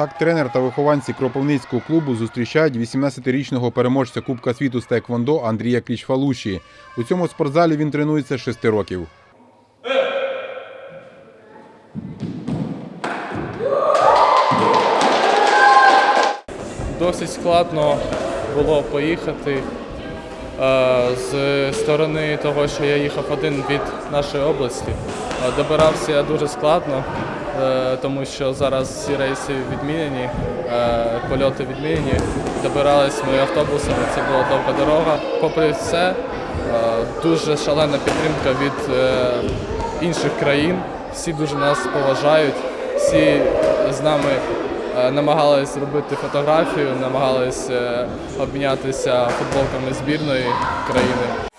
Так тренер та вихованці Кропивницького клубу зустрічають 18-річного переможця Кубка світу з Теквондо Андрія Крічфалуші. У цьому спортзалі він тренується з 6 років. Досить складно було поїхати е, з сторони того, що я їхав один від нашої області. Добирався дуже складно, тому що зараз всі рейси відмінені, е, польоти відмінені. Добирались ми автобусами, це була довга дорога. Попри все, е, дуже шалена підтримка від е, інших країн. Всі дуже нас поважають, всі з нами Е, намагались зробити фотографію, намагались е, обмінятися футболками збірної країни.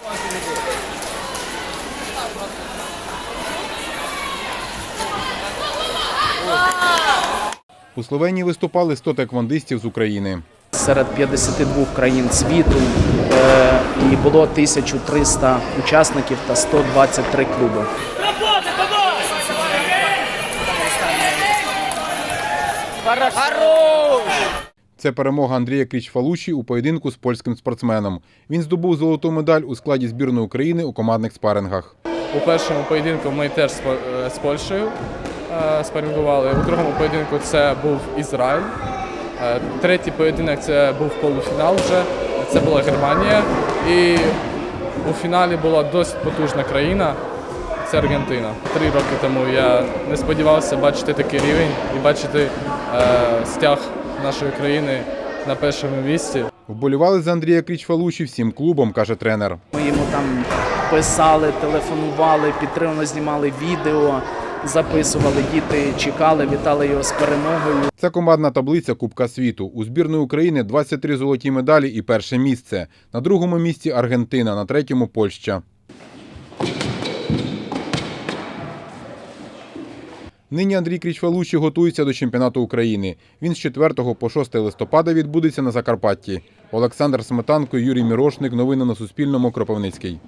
У Словенії виступали 100 теквондистів з України. серед 52 країн світу е, і було 1300 учасників та 123 клуби. Це перемога Андрія Крічфалуші у поєдинку з польським спортсменом. Він здобув золоту медаль у складі збірної України у командних спарингах. У першому поєдинку ми теж з е, Польщею спарингували. У другому поєдинку це був Ізраїль. Е, Третій поєдинок це був полуфінал вже. Це була Германія. І у фіналі була досить потужна країна. Це Аргентина. Три роки тому я не сподівався бачити такий рівень і бачити е, стяг нашої країни на першому місці. Вболівали за Андрія Крічфалуші всім клубом, каже тренер. Ми йому там писали, телефонували, підтримно знімали відео, записували. Діти чекали, вітали його з перемогою. Це командна таблиця Кубка світу. У збірної України 23 золоті медалі і перше місце. На другому місці Аргентина, на третьому Польща. Нині Андрій Крічфалуші готується до чемпіонату України. Він з 4 по 6 листопада відбудеться на Закарпатті. Олександр Сметанко, Юрій Мірошник. Новини на Суспільному. Кропивницький.